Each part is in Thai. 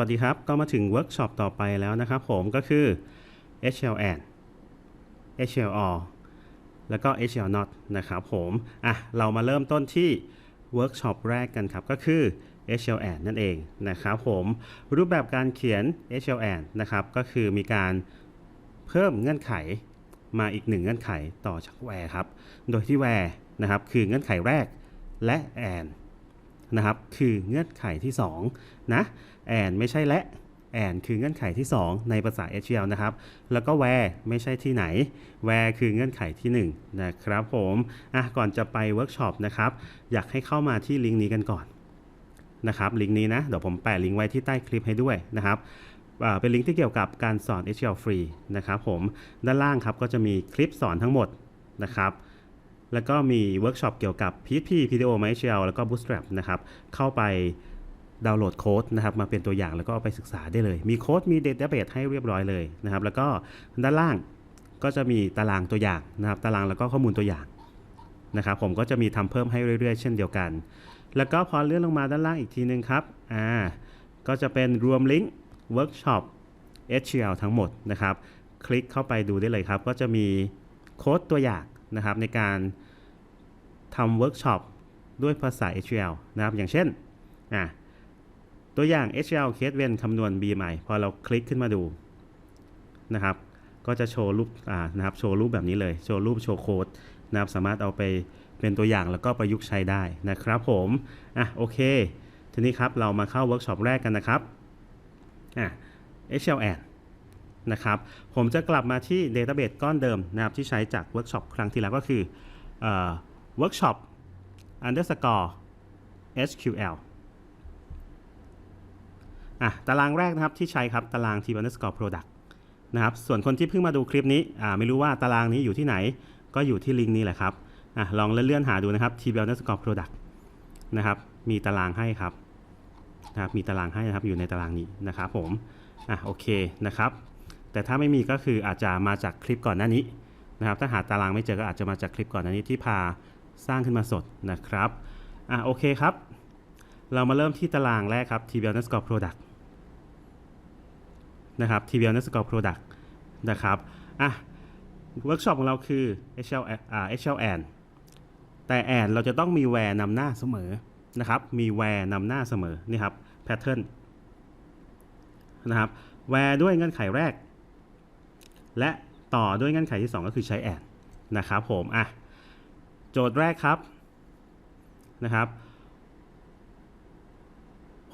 วัสดีครับ ก็มาถึงเวิร์กช็อปต่อไปแล้วนะครับผมก็คือ HLN HLR แล้วก็ HL not นะครับผมอะเรามาเริ่มต้นที่เวิร์กช็อปแรกกันครับ ก็คือ HLN นั่นเองนะครับผมรูปแบบการเขียน HLN นะครับก็คือมีการเพิ่มเงื่อนไขมาอีกหนึ่งเงื่อนไขต่อจาก where ครับ โดยที่ where นะครับคือเงื่อนไขแรกและ and นะครับ คือเงื่อนไขที่2นะ and ไม่ใช่และ and คือเงื่อนไขที่ 2 ในภาษา SQL นะครับ แล้วก็ where ไม่ใช่ที่ไหน where คือเงื่อนไขที่ 1 นะครับผมอะก่อนจะไปเวิร์กช็อปนะครับ อยากให้เข้ามาที่ลิงก์นี้กันก่อนนะครับ ลิงก์นี้นะ เดี๋ยวผมแปะลิงก์ไว้ที่ใต้คลิปให้ด้วยนะครับเป็นลิงก์ที่เกี่ยวกับการสอน SQL ฟรีนะครับผม ด้านล่างครับก็จะมีคลิปสอนทั้งหมดนะครับ แล้วก็มีเวิร์กช็อปเกี่ยวกับ PHP PDO MySQL แล้วก็ Bootstrap นะครับ เข้าไปดาวน์โหลดโค้ดนะครับมาเป็นตัวอย่างแล้วก็เอาไปศึกษาได้เลย มีโค้ดมีเดต้าเบสให้เรียบร้อยเลยนะครับ แล้วก็ด้านล่างก็จะมีตารางตัวอย่างนะครับ ตารางแล้วก็ข้อมูลตัวอย่างนะครับ ผมก็จะมีทำเพิ่มให้เรื่อยๆ เช่นเดียวกัน แล้วก็พอเลื่อนลงมาด้านล่างอีกทีนึงครับ อ่า ก็จะเป็นรวมลิงก์เวิร์กช็อป HCL ทั้งหมดนะครับ คลิกเข้าไปดูได้เลยครับ ก็จะมีโค้ดตัวอย่าง นะครับในการทำเวิร์กช็อปด้วยภาษา HCL นะครับ อย่างเช่นอะตัวอย่าง HCL เคสเวนคำนวณ BMI พอเราคลิกขึ้นมาดูนะครับ ก็จะโชว์รูปอ่านะครับโชว์รูปแบบนี้เลย โชว์รูปโชว์โค้ดนะครับ สามารถเอาไปเป็นตัวอย่างแล้วก็ประยุกต์ใช้ได้นะครับผมอะโอเค ทีนี้ครับเรามาเข้าเวิร์กช็อปแรกกันนะครับอะ HLN นะครับ ผมจะกลับมาที่ Database ก้อนเดิมนะครับที่ใช้จากเวิร์กช็อปครั้งที่แล้วก็คือเอ่อ workshop underscore SQL อะตารางแรกนะครับที่ใช้ครับตาราง t underscore product นะครับส่วนคนที่เพิ่งมาดูคลิปนี้อ่าไม่รู้ว่าตารางนี้อยู่ที่ไหน ก็อยู่ที่ลิงก์นี้แหละครับอะลองเลื่อนหาดูนะครับ t underscore product นะครับมีตารางให้ครับนะครับมีตารางให้นะครับอยู่ในตารางนี้นะครับผมอะโอเคนะครับ แต่ถ้าไม่มีก็คืออาจจะมาจากคลิปก่อนหน้านี้นะครับถ้าหาตารางไม่เจอก็อาจจะมาจากคลิปก่อนหน้านี้ที่พาสร้างขึ้นมาสดนะครับอะโอเคครับ เรามาเริ่มที่ตารางแรกครับ tbl n e t Score product นะครับ tbl n e t Score product นะครับอะเวิร์กช็อปของเราคือ hl อ่า hl and แต่ and เราจะต้องมี where นำหน้าเสมอนะครับ มี where นำหน้าเสมอนี่ครับ pattern นะครับ where ด้วยเงื่อนไขแรก และต่อด้วยเงื่อนไขที่ 2 ก็คือใช้ and นะครับผมอะโจทย์แรกครับนะครับ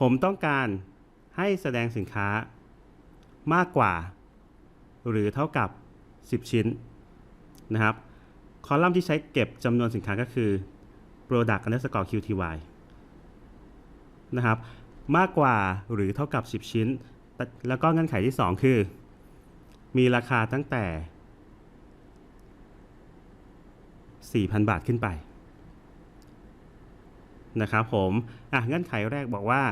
ผมต้องการให้แสดงสินค้ามากกว่า หรือเท่ากับ 10 ชิ้นนะครับ คอลัมน์ที่ใช้เก็บจำนวนสินค้าก็คือ product underscore qty นะครับ มากกว่าหรือเท่ากับ 10 ชิ้น แล้วก็เงื่อนไขที่ 2 คือ มีราคาตั้งแต่ 4,000 บาทขึ้นไปนะครับผม อะเงื่อนไขแรกบอกว่า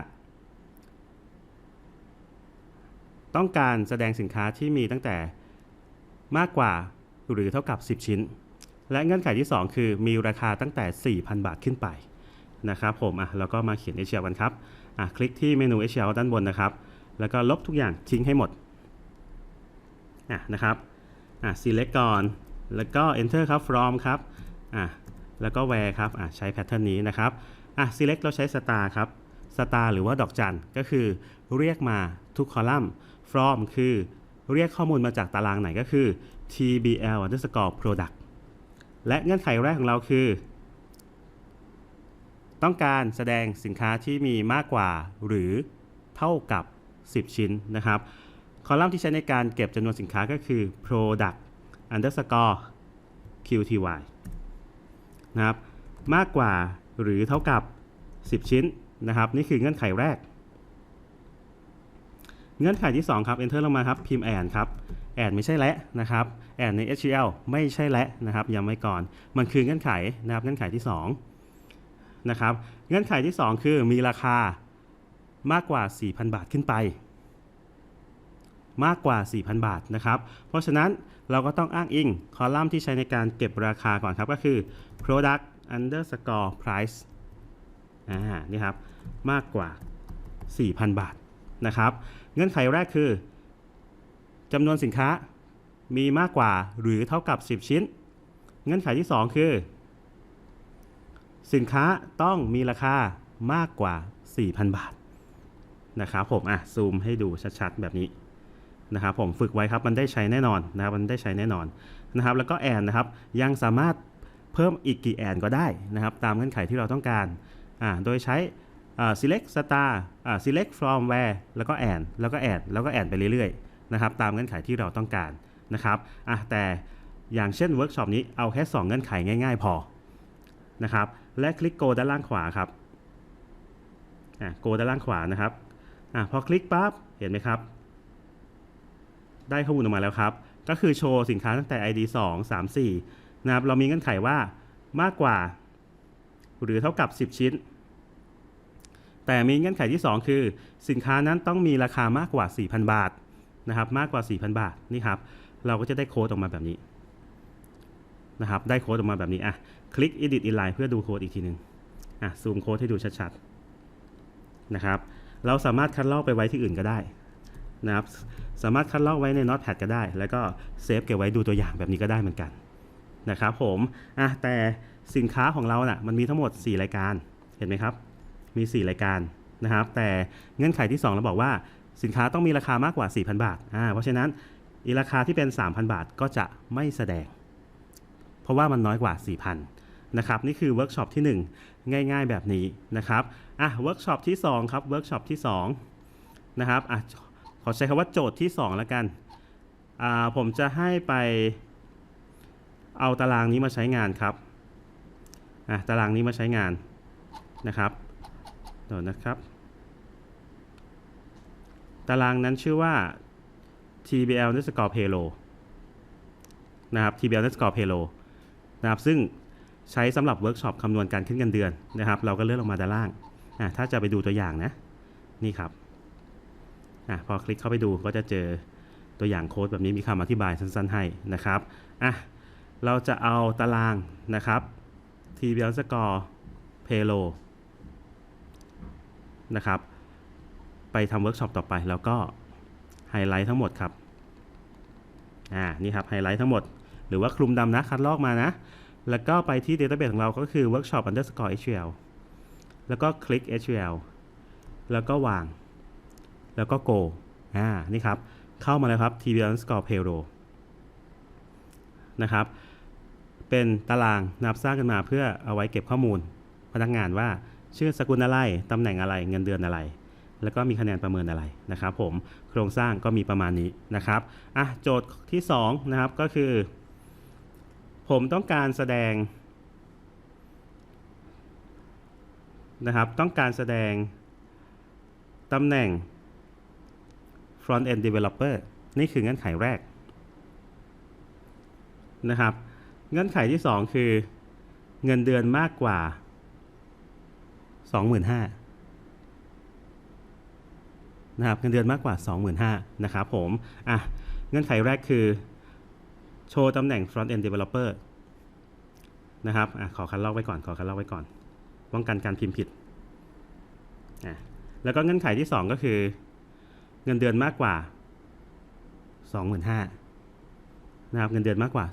ต้องการแสดงสินค้าที่มีตั้งแต่มากกว่าหรือเท่ากับ 10 ชิ้น และเงื่อนไขที่ 2 คือมีราคาตั้งแต่ 4,000 บาทขึ้นไปนะครับผม อะเราก็มาเขียน HL กันครับ อะคลิกที่เมนู HL ด้านบนนะครับ แล้วก็ลบทุกอย่างทิ้งให้หมด อะนะครับอะ select ก่อน แล้วก็ enter ครับ from ครับอะแล้วก็ where ครับอะใช้ pattern นี้นะครับอะ select เราใช้ star ครับ star หรือว่าดอกจันก็คือเรียกมาทุกคอลัมน์ from คือเรียกข้อมูลมาจากตารางไหนก็คือ tbl underscore product และเงื่อนไขแรกของเราคือ ต้องการแสดงสินค้าที่มีมากกว่าหรือเท่ากับ 10 ชิ้นนะครับ คอลัมน์ที่ใช้ในการเก็บจำนวนสินค้าก็คือ product underscore qty นะครับ มากกว่าหรือเท่ากับ 10 ชิ้นนะครับ นี่คือเงื่อนไขแรก เงื่อนไขที่ 2 ครับ enter ลงมาครับ พิมพ์ and ครับ and ไม่ใช่และนะครับ and ใน SQL ไม่ใช่และนะครับย้ำไว้ก่อน มันคือเงื่อนไขนะครับ เงื่อนไขที่ 2 นะครับ เงื่อนไขที่ 2 คือมีราคามากกว่า 4,000 บาทขึ้นไป มากกว่า 4,000 บาทนะครับ เพราะฉะนั้นเราก็ต้องอ้างอิงคอลัมน์ที่ใช้ในการเก็บราคาก่อนครับ ก็คือ product underscore price อ่านี่ครับ มากกว่า 4,000 บาทนะครับ เงื่อนไขแรกคือจำนวนสินค้ามีมากกว่าหรือเท่ากับ 10 ชิ้น เงื่อนไขที่ 2 คือ สินค้าต้องมีราคามากกว่า 4,000 บาทนะครับผมอะซูมให้ดูชัดๆ แบบนี้ นะครับผมฝึกไว้ครับมันได้ใช้แน่นอนนะครับมันได้ใช้แน่นอนนะครับแล้วก็แอนนะครับยังสามารถเพิ่มอีกกี่แอนก็ได้นะครับตามเงื่อนไขที่เราต้องการอ่าโดยใช้อ่า select star อ่า select from where แล้วก็ and แล้วก็ and แล้วก็ and ไปเรื่อยๆนะครับตามเงื่อนไขที่เราต้องการนะครับอะแต่อย่างเช่นเวิร์กช็อปนี้เอาแค่ 2 เงื่อนไขง่าย ๆ พอนะครับและคลิก go ด้านล่างขวาครับอะ go ด้านล่างขวานะครับอะพอคลิกปั๊บเห็นไหมครับ ได้ข้อมูลออกมาแล้วครับ ก็คือโชว์สินค้าตั้งแต่ ID 2 3 4นะครับเรามีเงื่อนไขว่ามากกว่า หรือเท่ากับ 10 ชิ้น แต่มีเงื่อนไขที่ 2 คือ สินค้านั้นต้องมีราคามากกว่า 4,000 บาทนะครับมากกว่า 4,000 บาทนี่ครับเราก็จะได้โค้ดออกมาแบบนี้นะครับได้โค้ดออกมาแบบนี้อะคลิก edit inline เพื่อดูโค้ดอีกทีหนึ่งอะซูมโค้ดให้ดูชัดๆนะครับเราสามารถคัดลอกไปไว้ที่อื่นก็ได้ นะครับสามารถคัดลอกไว้ใน Notepad ก็ได้ แล้วก็เซฟเก็บไว้ดูตัวอย่างแบบนี้ก็ได้เหมือนกันนะครับผมอะแต่สินค้าของเราน่ะมันมีทั้งหมด 4 รายการเห็นไหมครับ มี 4 รายการนะครับ แต่เงื่อนไขที่ 2 เราบอกว่าสินค้าต้องมีราคามากกว่า 4,000 บาทอ่าเพราะฉะนั้นอีราคาที่เป็น 3,000 บาทก็จะไม่แสดง เพราะว่ามันน้อยกว่า 4,000นะครับนี่คือเวิร์กช็อปที่ 1 ง่าย ๆ แบบนี้นะครับอะเวิร์กช็อปที่ 2 ครับเวิร์กช็อปที่2นะครับอะ ขอใช้คำว่าโจทย์ที่ 2 แล้วกัน ผมจะให้ไปเอาตารางนี้มาใช้งานครับ ตารางนี้มาใช้งานนะครับเดี๋ยวนะครับ ตารางนั้นชื่อว่า tbl underscore payload นะครับ tbl underscore payload นะครับซึ่งใช้สำหรับเวิร์กช็อปคำนวณการขึ้นเงินเดือนนะครับ เราก็เลื่อนลงมาด้านล่าง ถ้าจะไปดูตัวอย่างนะ นี่ครับ อะพอคลิกเข้าไปดูก็จะเจอตัวอย่างโค้ดแบบนี้มีคำอธิบายสั้นๆให้นะครับอะเราจะเอาตารางนะครับ tbl underscore payload นะครับ ไปทำเวิร์กช็อปต่อไปแล้วก็ไฮไลท์ทั้งหมดครับ อ่า นี่ครับไฮไลท์ทั้งหมด หรือว่าคลุมดำนะคัดลอกมานะ แล้วก็ไปที่ Database ของเราก็คือ Workshop underscore HL แล้วก็คลิก HL แล้วก็วาง แล้วก็ go อ่านี่ครับ เข้ามาแล้วครับ TBL underscore payroll นะครับ เป็นตารางนับสร้างกันมาเพื่อเอาไว้เก็บข้อมูล พนักงานว่าชื่อสกุลอะไร ตำแหน่งอะไร เงินเดือนอะไร แล้วก็มีคะแนนประเมินอะไรนะครับผม โครงสร้างก็มีประมาณนี้นะครับ อะโจทย์ที่2นะครับก็คือ ผมต้องการแสดงนะครับ ต้องการแสดงตำแหน่ง front end developer นี่คือเงื่อนไขแรกนะครับ เงื่อนไขที่ 2 คือเงินเดือนมากกว่า 25,000นะครับ เงินเดือนมากกว่า 25,000นะครับผม อะ เงื่อนไขแรกคือ โชว์ตำแหน่ง front end developer นะครับ อะ ขอคัดลอกไว้ก่อน ขอคัดลอกไว้ก่อน ป้องกันการพิมพ์ผิด อะ แล้วก็เงื่อนไขที่ 2 ก็คือ เงินเดือนมากกว่า 25,000นะครับเงินเดือนมากกว่า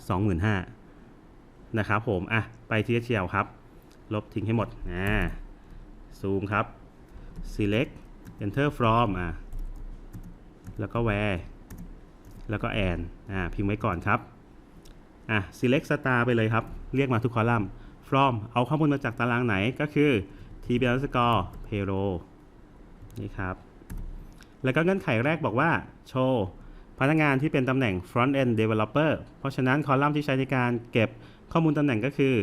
25,000นะครับผมอะไปที่ HL ครับ ลบทิ้งให้หมดอ่าซูมครับ select enter from อะแล้วก็ where แล้วก็ and อ่าพิมพ์ไว้ก่อนครับอะ select star ไปเลยครับ เรียกมาทุกคอลัมน์ from เอาข้อมูลมาจากตารางไหนก็คือ tbl score payroll นี่ครับ แล้วก็เงื่อนไขแรกบอกว่าโชว์พนักงานที่เป็นตำแหน่ง front end developer เพราะฉะนั้นคอลัมน์ที่ใช้ในการเก็บข้อมูลตำแหน่งก็คือ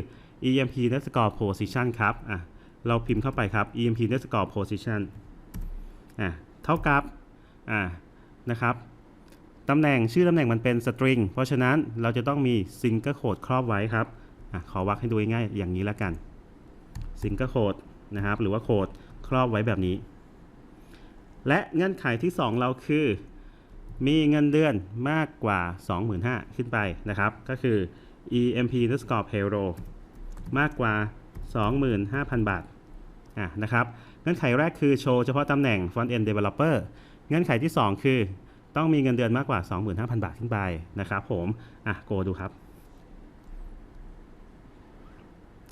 emp underscore position ครับอะเราพิมพ์เข้าไปครับ emp underscore position อะเท่ากับอ่านะครับตำแหน่งชื่อตำแหน่งมันเป็นสตริงเพราะฉะนั้นเราจะต้องมีซิงเกิลโคดครอบไว้ครับอขอวักให้ดูง่ายๆอย่างนี้แล้วกันซิงเกิลโคดนะครับหรือว่าโคดครอบไว้แบบนี้ และเงื่อนไขที่ 2 เราคือ มีเงินเดือนมากกว่า 25,000 ขึ้นไปนะครับ ก็คือ emp underscore payroll มากกว่า 25,000 บาทอะนะครับเงื่อนไขแรกคือโชว์เฉพาะตำแหน่ง front end developer เงื่อนไขที่ 2 คือ ต้องมีเงินเดือนมากกว่า 25,000 บาทขึ้นไปนะครับผมอะโกดูครับ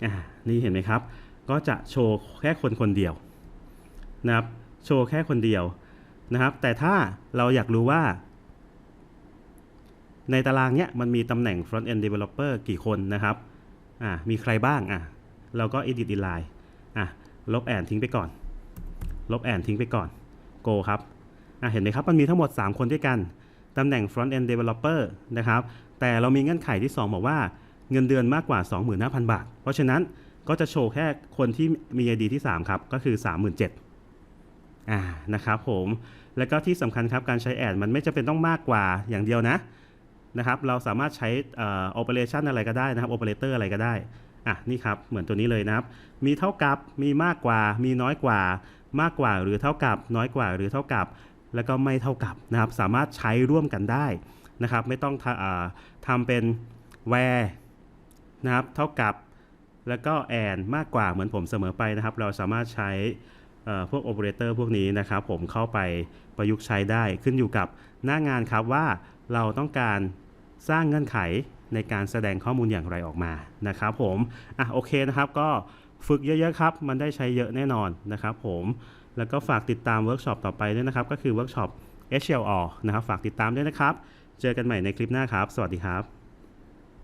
อ่านี่เห็นไหมครับ ก็จะโชว์แค่คนคนเดียวนะครับ โชว์แค่คนเดียวนะครับ แต่ถ้าเราอยากรู้ว่า ในตารางเนี้ยมันมีตำแหน่ง front end developer กี่คนนะครับอ่ามีใครบ้างอะเราก็ edit inline อะลบแอนทิ้งไปก่อน ลบแอนทิ้งไปก่อน go ครับอะเห็นไหมครับ มันมีทั้งหมด 3 คนด้วยกัน ตำแหน่ง front end developer นะครับ แต่เรามีเงื่อนไขที่ 2 บอกว่าเงินเดือนมากกว่า 25,000 บาท เพราะฉะนั้นก็จะโชว์แค่คนที่มี ID ที่ 3 ครับ ก็คือ 37,000 อ่านะครับผมแล้วก็ที่สำคัญครับการใช้แอดมันไม่จำเป็นต้องมากกว่าอย่างเดียวนะนะครับเราสามารถใช้เอ่อ operation อะไรก็ได้นะครับ operator อะไรก็ได้อะนี่ครับเหมือนตัวนี้เลยนะครับ มีเท่ากับมีมากกว่า มีน้อยกว่า มากกว่าหรือเท่ากับ น้อยกว่าหรือเท่ากับ แล้วก็ไม่เท่ากับนะครับ สามารถใช้ร่วมกันได้นะครับ ไม่ต้องทำอ่าทำเป็น where นะครับเท่ากับ แล้วก็ and มากกว่าเหมือนผมเสมอไปนะครับ เราสามารถใช้ เอ่อพวก operator พวกนี้นะครับผมเข้าไปประยุกต์ใช้ได้ขึ้นอยู่กับหน้างานครับว่าเราต้องการสร้างเงื่อนไขในการแสดงข้อมูลอย่างไรออกมานะครับผมอะโอเคนะครับก็ฝึกเยอะๆครับ มันได้ใช้เยอะแน่นอนนะครับผมแล้วก็ฝากติดตามเวิร์กช็อปต่อไปด้วยนะครับ ก็คือเวิร์กช็อป HLR นะครับ ฝากติดตามด้วยนะครับ เจอกันใหม่ในคลิปหน้าครับ สวัสดีครับ